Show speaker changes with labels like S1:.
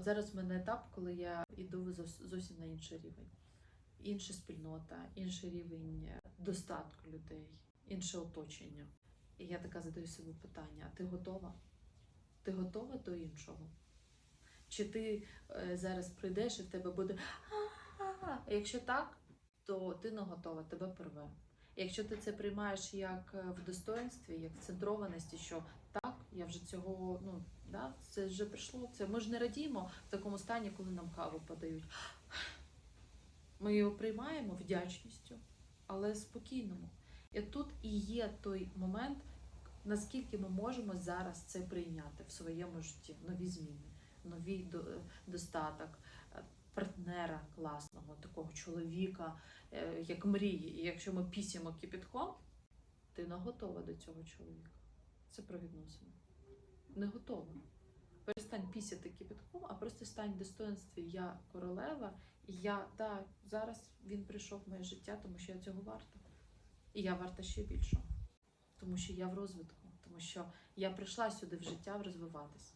S1: Зараз в мене етап, коли я йду зовсім на інший рівень. Інша спільнота, інший рівень е, достатку людей, інше оточення. І я така задаю собі питання: а ти готова? Ти готова до іншого? Чи ти е, зараз прийдеш і в тебе буде «А-а-а». Якщо так, то ти не готова, тебе порве. Якщо ти це приймаєш як е, в достоинстві, як в центрованості, що я вже цього, ну да, це вже прийшло. Це ми ж не радіємо в такому стані, коли нам каву подають. Ми його приймаємо вдячністю, але спокійному. І тут і є той момент, наскільки ми можемо зараз це прийняти в своєму житті, нові зміни, новий достаток, е, партнера класного, такого чоловіка, е, як мрії. І якщо ми пісємо кипітком, ти не готова до цього чоловіка. Це про відносини. Не готова. Перестань пісяти кипятком, а просто стань в достоинстві. Я королева, і я так, зараз він прийшов в моє життя, тому що я цього варта. І я варта ще більшого. Тому що я в розвитку, тому що я прийшла сюди в життя розвиватись.